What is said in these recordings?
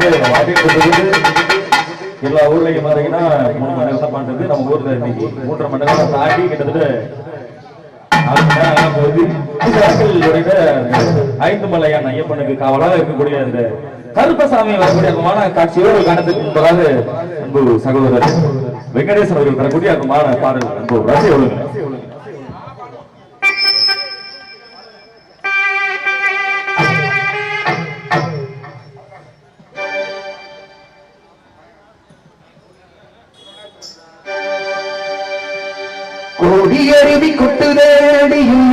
மனமார்ந்த எல்லா ஊர்லயும் பாத்தீங்கன்னா மூணு மணி நேரம் பண்றது நம்ம ஊர்ல இன்னைக்கு மூன்றரை மணி நேரம் தாண்டி கிட்டத்தட்ட ஐந்து ஐயப்பனுக்கு காவலாக இருக்கக்கூடிய அந்த கருப்பசாமி வரக்கூடிய அற்புதமான காட்சியோடு காணத்துக்கு முன்பதாக அன்பு சகோதரர் வெங்கடேசன் அவர்கள் தரக்கூடிய அற்புதமான பாடல் அன்பு ரசிக இது- குட்டு தேடியும்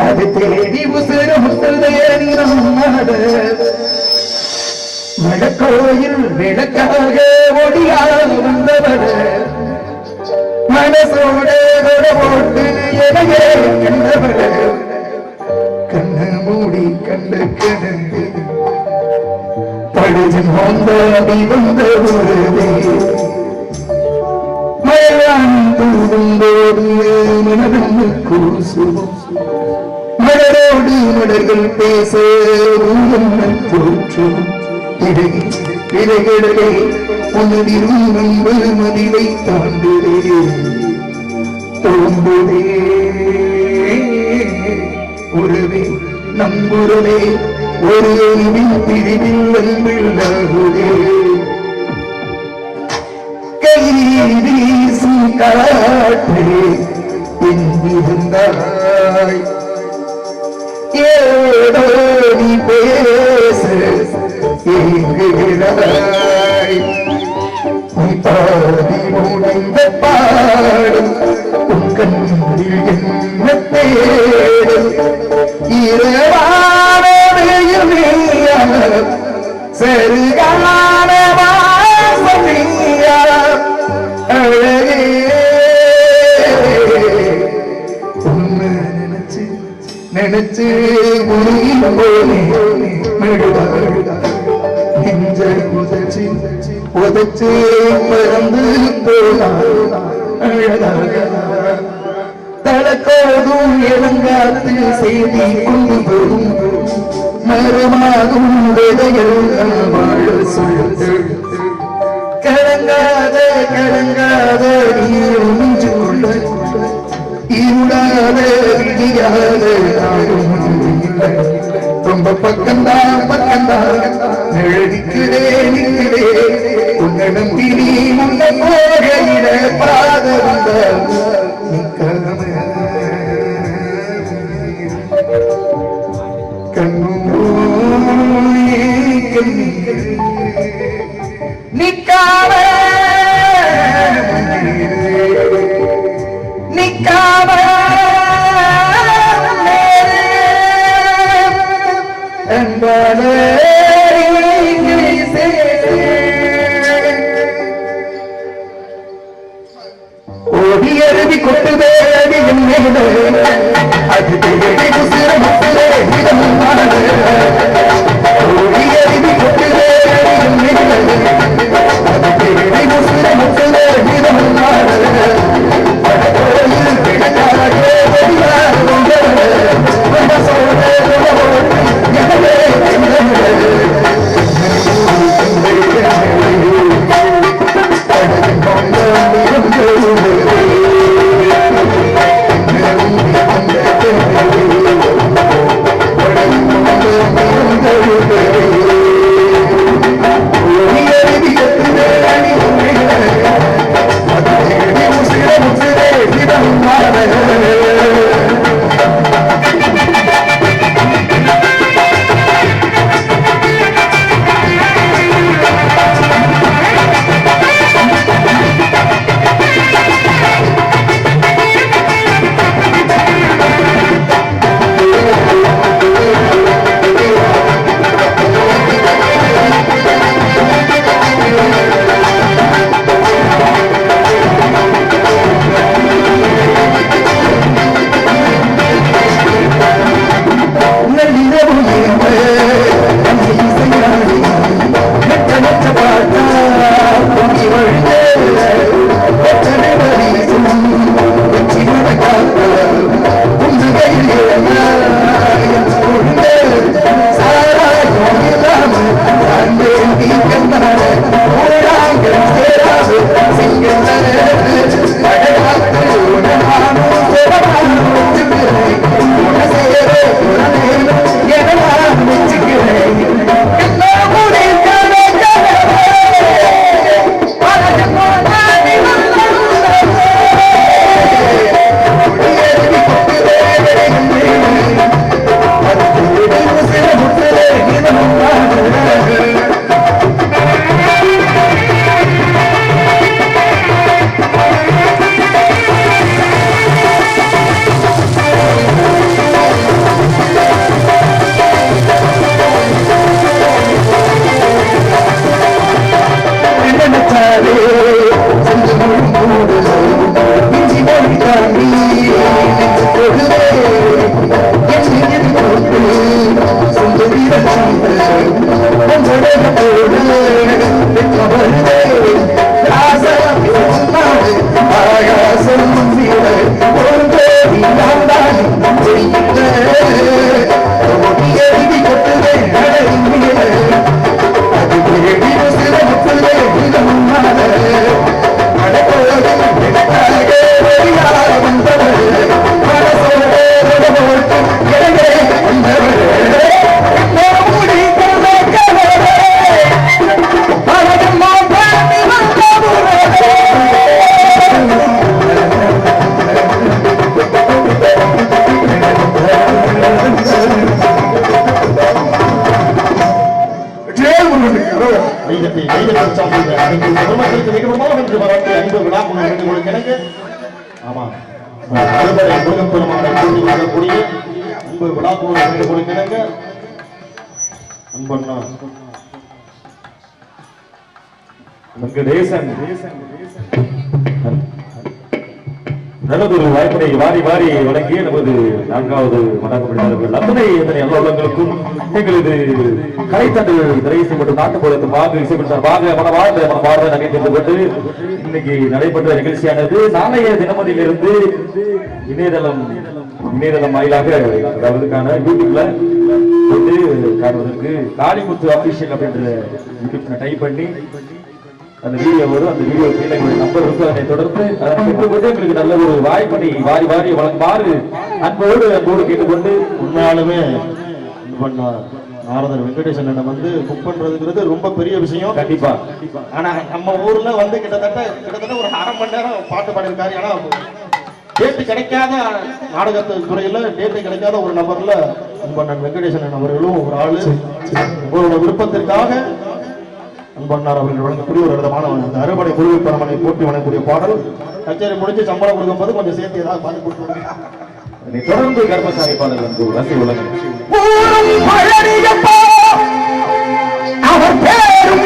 அது தேடி உசுர முசுதேனிடம் மடக்கோயில் விளக்காக ஒடியாக வந்தவர். மனசோட போட்டு எதையே கண்டவர் கண்ணு மூடி கண்டு கிடந்து படுஜு நோந்தாடி வந்த ஒருவே மழையான் தூங்கும்போது மனதம் கூசுவோம் மலரோடு மலர்கள் பேச தோற்றும் இடையே பிறகிடலே உனதிரும் தோம்புதே உறவே நம்புறவே ஒரு அணுவின் பிரிவில் அன்பில்லாகுதே கையில் வீசும் காற்றே எங்கிருந்தாய் ஏதோ நீ பேச எங்குகிறாய் நீ பாதி உடைந்த பாடும் உதச்சு பறந்து போனாள் அழகாக தலக்கோதும் இறங்காத்து செய்தி கொண்டு போகும் மரமாகும் விதைகள் வாழ சொல்லுது கலங்காத கலங்காத நீரும் ஒன்று கொள்ள இருடாத விடியாத நாடும் ரொம்ப பக்கம்தான் பக்கம்தான் எழுதிக்க ஓடி எழுதி கொட்டுதே அடி என் அது தேடி உசிர முசிலே இதமானது. ஓடி ஐம்பது விழா ரெண்டு மூணு கிழங்கு ஆமாம் அதுபோல முருகன் பெருமாள் கூட்டி வரக்கூடிய ஐம்பது விழா நல்லதொரு வாய்ப்பினை வாரி வாரி வழங்கிய நமது நான்காவது மடக்கப்படினார்கள் அத்தனை எத்தனை எல்லா உள்ளங்களுக்கும் எங்களது கலைத்தண்டு திரையிசை மற்றும் நாட்டுப்புறத்து பாக மன சார்பாக மனவாழ்ந்த மனவாழ்ந்த நகை கொண்டு இன்னைக்கு நடைபெற்ற நிகழ்ச்சியானது நாளைய தினமதியிலிருந்து இணையதளம் இணையதளம் வாயிலாக அதாவதுக்கான யூடியூப்ல வந்து காணுவதற்கு காளிமுத்து அபிஷேக் அப்படின்ற யூடியூப் டைப் பண்ணி அந்த வீடியோ வரும். அந்த வீடியோ கீழே எங்களுடைய நம்பர் இருக்கு. அதனை தொடர்ந்து பெற்றுக்கொண்டு எங்களுக்கு நல்ல ஒரு வாய்ப்பை வாரி வாரி வழங்குமாறு அன்போடு அன்போடு கேட்டுக்கொண்டு உண்மையாலுமே அன்பண்ணா நாரதர் வெங்கடேசன் வந்து புக் பண்றதுங்கிறது ரொம்ப பெரிய விஷயம். கண்டிப்பா. ஆனா நம்ம ஊர்ல வந்து கிட்டத்தட்ட கிட்டத்தட்ட ஒரு அரை மணி நேரம் பாட்டு பாடியிருக்காரு. ஆனா டேட்டு கிடைக்காத நாடகத்து துறையில டேட்டு கிடைக்காத ஒரு நபர்ல அன்பண்ணன் வெங்கடேசன் அவர்களும் ஒரு ஆளு. உங்களோட விருப்பத்திற்காக அன்பண்ணார் அவர்கள் வழங்கக்கூடிய ஒரு விதமான அந்த அறுபடை குருவி பரமனை போட்டி வழங்கக்கூடிய பாடல் கச்சேரி முடிஞ்சு சம்பளம் கொடுக்கும்போது கொஞ்சம் சேர்த்து ஏதாவது கொடுத்துருங்க. அதனை தொடர்ந்து கர்மசாமி பாடல் வந்து ரசி உலகம் அவர் பேரும்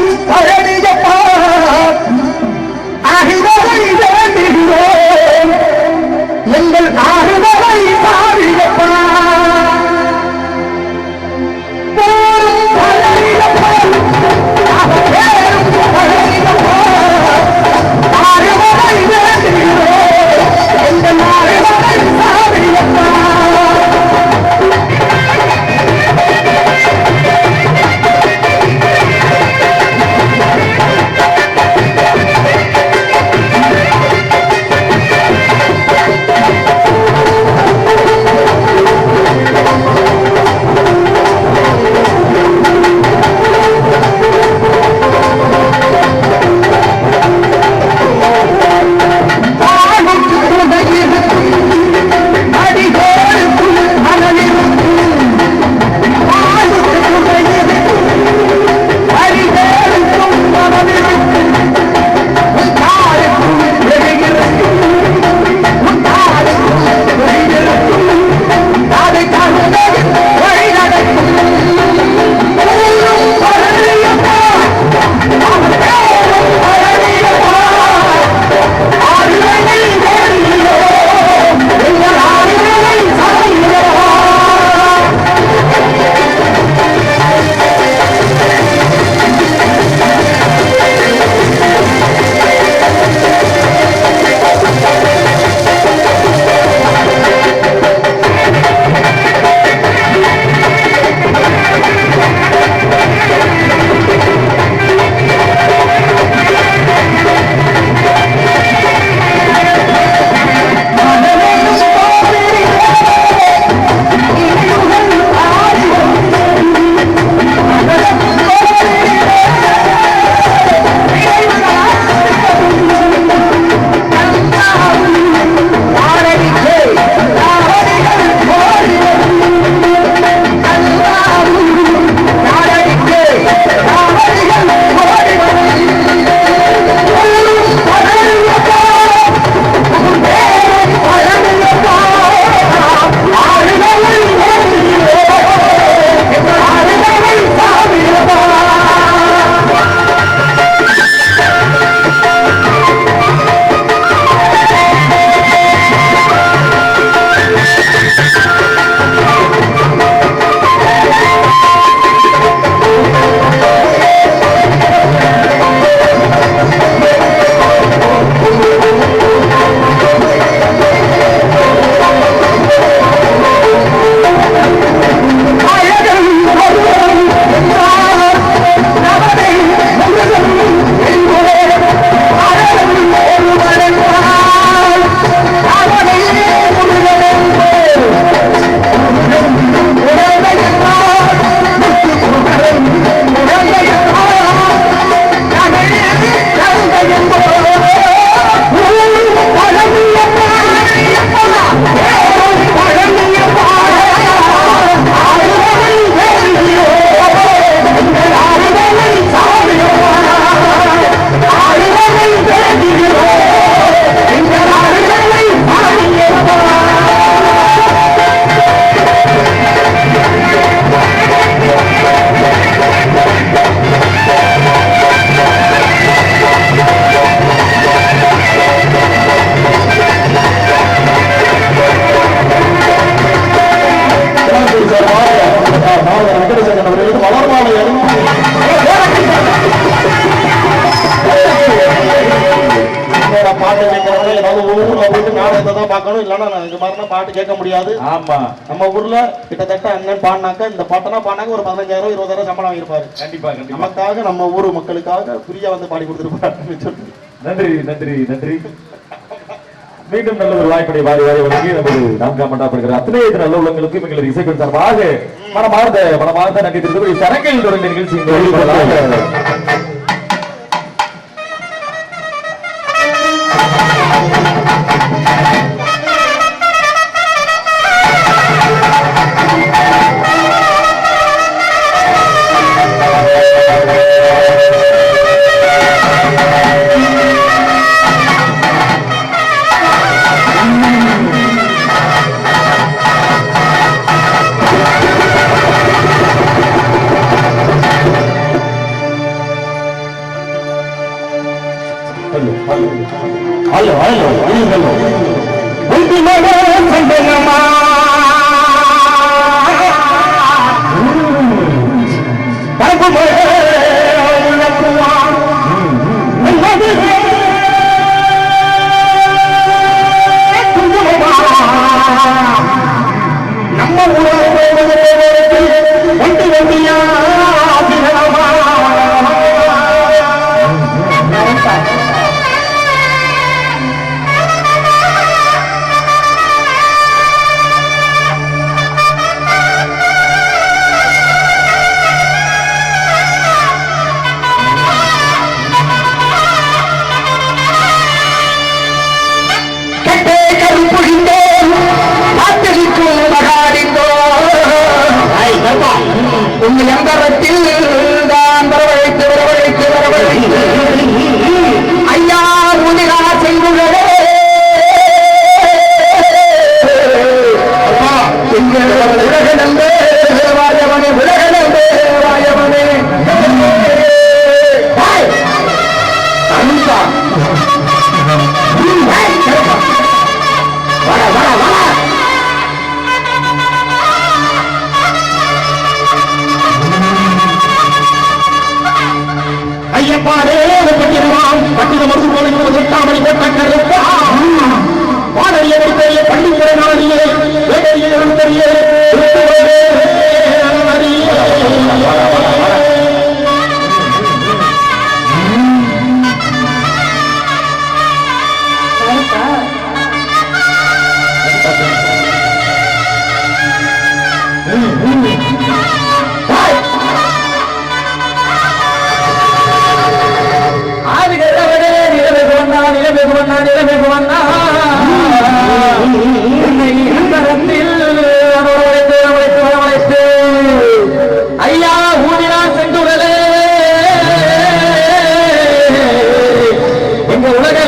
கிட்டத்தட்ட அண்ணன் பாடினாக்க இந்த பாட்டெல்லாம் பாடினாக்க ஒரு பதினஞ்சாயிரம் இருபதாயிரம் சம்பளம் வாங்கியிருப்பாரு. கண்டிப்பா கண்டிப்பா. நமக்காக நம்ம ஊர் மக்களுக்காக ஃப்ரீயா வந்து பாடி கொடுத்துருப்பாரு சொல்லி நன்றி நன்றி நன்றி. மீண்டும் நல்ல ஒரு வாய்ப்படை வாரி வாரி வழங்கி நமது நான்காம் மண்டாப்படுகிற அத்தனை நல்ல உள்ளங்களுக்கும் எங்களது இசைக்குள் சார்பாக மனமார்ந்த மனமார்ந்த நன்றி தெரிவித்து சரங்கில் தொடர்ந்த நிகழ்ச்சி venga.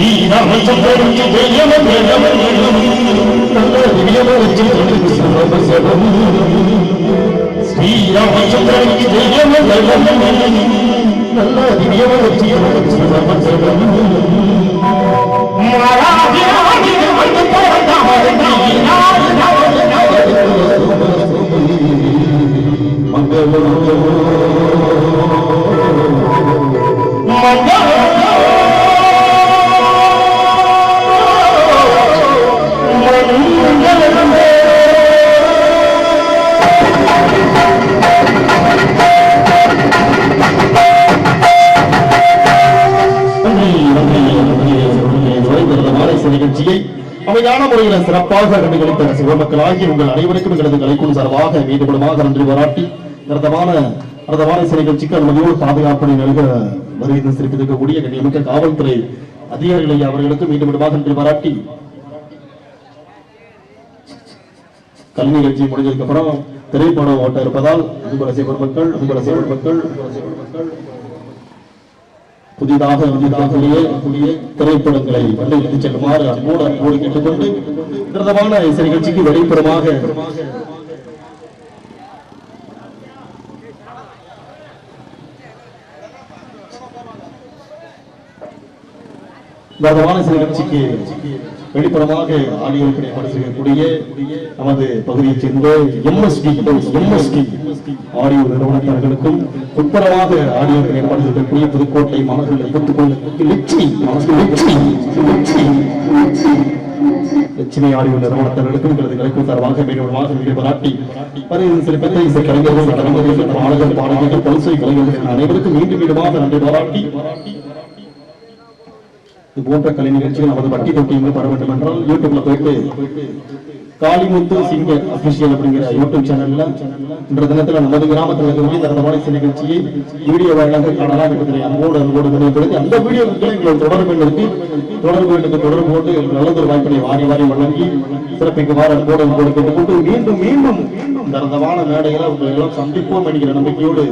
ஸ்ரீராமச்சந்திரனுக்கு ஜெயம் ஜெயம் நல்ல திவ்யமோச்சி சர்வசரம் ஸ்ரீராமச்சந்திரனுக்கு அமைதியான முறையில் சிறப்பாக கண்டுகளித்த சிவமக்களாகி உங்கள் அனைவருக்கும் எங்களது கலைக்குள் சார்பாக மீண்டுபடுமாக நன்றி பாராட்டி நிறத்தமான நிறத்தமான இசை நிகழ்ச்சிக்கு அனுமதியோடு பாதுகாப்பணி நல்க வருகை சிறப்பித்திருக்கக்கூடிய கண்ணியமிக்க காவல்துறை அதிகாரிகளை அவர்களுக்கு மீண்டுபடுமாக நன்றி பாராட்டி கல்வி நிகழ்ச்சி முடிஞ்சதுக்கு அப்புறம் திரைப்படம் ஓட்ட இருப்பதால் அன்பரசை பெருமக்கள் அன்பரசை மக்கள் அன்பரசை புதிதாக வந்திருக்கக்கூடிய கூடிய திரைப்படங்களை வந்து எடுத்துச் செல்லுமாறு அன்போடு அன்போடு கேட்டுக்கொண்டு பிரதமான இசை நிகழ்ச்சிக்கு வெளிப்புறமாக பிரதமான இசை நிகழ்ச்சிக்கு வெளிப்புறமாக ஆடியோக்களை கிடைப்பாடு நமது பகுதியைச் சேர்ந்த எம்எஸ்டி எம்எஸ்டி ஆடியோ நிறுவனத்தினர்களுக்கும் உட்புறமாக ஆடியோ ஏற்பாடு செய்யக்கூடிய புதுக்கோட்டை மாணவர்களை எடுத்துக் லட்சுமி லட்சுமி ஆடியோ நிறுவனத்தினர்களுக்கும் எங்களது கலைக்கும் சார்பாக மீண்டும் வீடு பாராட்டி பதினைந்து சில பெற்ற இசை கலைஞர்கள் நடனமதிகள் பாடகர் பாடகர்கள் பல்சை கலைஞர்கள் அனைவருக்கும் மீண்டும் மீண்டுமாக நன்றி பாராட்டி இது போன்ற கலை நிகழ்ச்சிகள் நமது பட்டி தொட்டியங்கள் பெற வேண்டும் என்றால் யூடியூப்ல போயிட்டு காளிமுத்து சிங்கர் அபிஷியல் அப்படிங்கிற யூடியூப் சேனல்ல இன்ற தினத்துல நமது கிராமத்தில் இருக்கக்கூடிய தரமான இசை நிகழ்ச்சியை வீடியோ வாயிலாக காணலாம் என்பதை அன்போடு அன்போடு நினைவுபடுத்தி அந்த வீடியோக்களை எங்களை தொடர்பு நிறுத்தி தொடர்பு எனக்கு தொடர்பு கொண்டு நல்லதொரு வாய்ப்பினை வாரி வாரி வழங்கி சிறப்பிக்குமாறு அன்போடு அன்போடு கேட்டுக்கொண்டு மீண்டும் மீண்டும் தரதமான மேடையில உங்களை எல்லாம் சந்திப்போம் என்கிற நம்பிக்கையோடு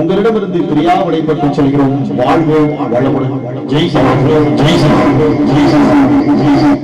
உங்களிடமிருந்து பிரியா விடைபெற்று செல்கிறோம். வாழ்வோம் வளமுடன். ஜெய் சிவன் ஜெய் சிவன் ஜெய் சிவன் ஜெய் சிவன்